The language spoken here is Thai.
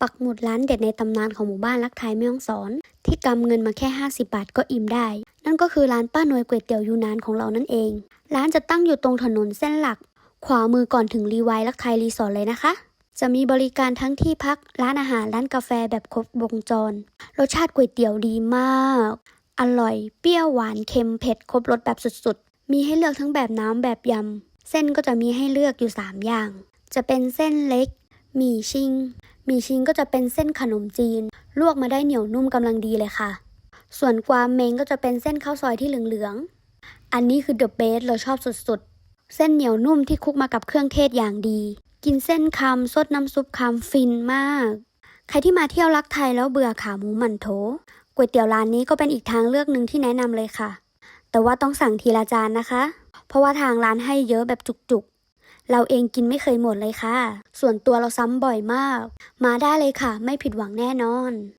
ปักหมุดร้านเด็ดในตำนานของหมู่บ้านรักไทยแม่ฮ่องสอน ที่กำเงินมาแค่ 50 บาทก็อิ่มได้ นั่นก็คือร้านป้าหน่วยก๋วยเตี๋ยวยูนานของเรานั่นเอง ร้านจะตั้งอยู่ตรงถนนเส้นหลัก ขวามือก่อนถึงรีไวท์รักไทยรีสอร์ทเลยนะคะ จะมีบริการทั้งที่พักร้านอาหารร้านกาแฟแบบครบวงจร รสชาติก๋วยเตี๋ยวดีมาก อร่อย เปรี้ยวหวานเค็มเผ็ดครบรสแบบสุดๆ มีให้เลือกทั้งแบบน้ำแบบยำเส้นก็จะมีให้เลือกอยู่ 3 อย่าง จะเป็นเส้นเล็กหมี่ชิง มีชิงก็จะเป็นเส้นขนมจีน ลวกมาได้เหนียวนุ่มกำลังดีเลยค่ะ ส่วนกวามเมงก็จะเป็นเส้นข้าวซอยที่เหลืองๆ อันนี้คือเดอะเบสเราชอบสุดๆ เส้นเหนียวนุ่มที่คลุกมากับเครื่องเทศอย่างดี กินเส้นคำซดน้ำซุปคำฟินมาก ใครที่มาเที่ยวรักไทยแล้วเบื่อขาหมูหมั่นโถก๋วยเตี๋ยวร้านนี้ก็เป็นอีกทางเลือกหนึ่งที่แนะนำเลยค่ะ แต่ว่าต้องสั่งทีละจานนะคะ เพราะว่าทางร้านให้เยอะแบบจุกๆ เราเองกินไม่เคยหมดเลยค่ะ ส่วนตัวเราซ้ำบ่อยมาก มาได้เลยค่ะ ไม่ผิดหวังแน่นอน